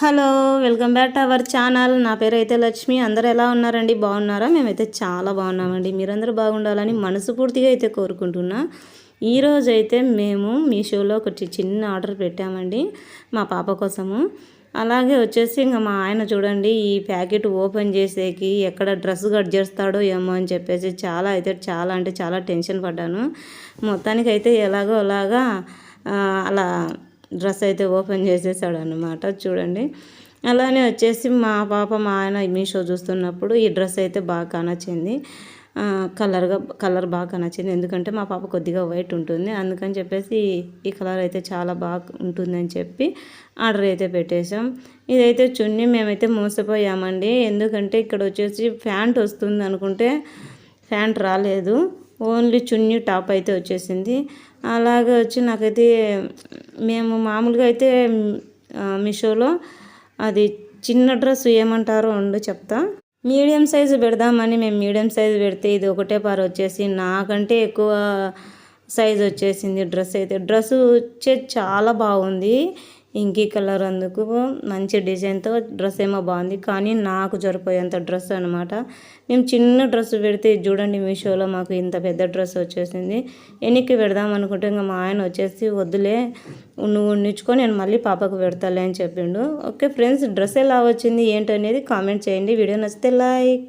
Hello welcome back to our channel. నా పేరు అయితే లక్ష్మి. అందరూ ఎలా ఉన్నారండి? బాగున్నారా? మేమైతే చాలా బాగున్నామండి. మీరందరూ బాగుండాలని మనస్ఫూర్తిగా అయితే కోరుకుంటున్నా. ఈరోజు అయితే మేము మీషోలో ఒకటి చిన్న ఆర్డర్ పెట్టామండి మా పాప కోసము. అలాగే వచ్చేసి ఇంకా మా ఆయన చూడండి ఈ ప్యాకెట్ ఓపెన్ చేసేకి ఎక్కడ డ్రెస్ కట్ చేస్తాడో ఏమో అని చెప్పేసి చాలా అయితే చాలా అంటే చాలా టెన్షన్ పడ్డాను. మొత్తానికి అయితే ఎలాగో అలాగా అలా డ్రెస్ అయితే ఓపెన్ చేసేసాడు అనమాట చూడండి. అలానే వచ్చేసి మా పాప మా ఆయన మీషో చూస్తున్నప్పుడు ఈ డ్రెస్ అయితే బాగా నచ్చింది కలర్గా కలర్ బాగా నచ్చింది ఎందుకంటే మా పాప కొద్దిగా వైట్ ఉంటుంది. అందుకని చెప్పేసి ఈ కలర్ అయితే చాలా బాగా ఉంటుందని చెప్పి ఆర్డర్ అయితే పెట్టేశాం. ఇదైతే చున్నీ మేమైతే మోసపోయామండి. ఎందుకంటే ఇక్కడ వచ్చేసి ప్యాంట్ వస్తుంది అనుకుంటే ప్యాంట్ రాలేదు. ఓన్లీ చున్నీ టాప్ అయితే వచ్చేసింది. అలాగే వచ్చి నాకైతే మేము మామూలుగా అయితే మీషోలో అది చిన్న డ్రెస్ ఏమంటారో ఉండు చెప్తా. మీడియం సైజు పెడదామని మేము మీడియం సైజు పెడితే ఇది ఒకటే పార వచ్చేసి నాకంటే ఎక్కువ సైజ్ వచ్చేసింది డ్రెస్ అయితే. డ్రెస్ వచ్చే చాలా బాగుంది. ఇంకీ కలర్ అందుకు మంచి డిజైన్తో డ్రెస్ ఏమో బాగుంది. కానీ నాకు సరిపోయేంత డ్రెస్ అనమాట మేము చిన్న డ్రెస్ పెడితే చూడండి మీషోలో మాకు ఇంత పెద్ద డ్రెస్ వచ్చేసింది. ఎన్నికి పెడదాం అనుకుంటే ఇంకా మా ఆయన వచ్చేసి వద్దులే నువ్వు నిచ్చుకో నేను మళ్ళీ పాపకు పెడతాలే అని చెప్పిండు. ఓకే ఫ్రెండ్స్ డ్రెస్ ఎలా వచ్చింది ఏంటనేది కామెంట్ చేయండి. వీడియో నచ్చితే లైక్.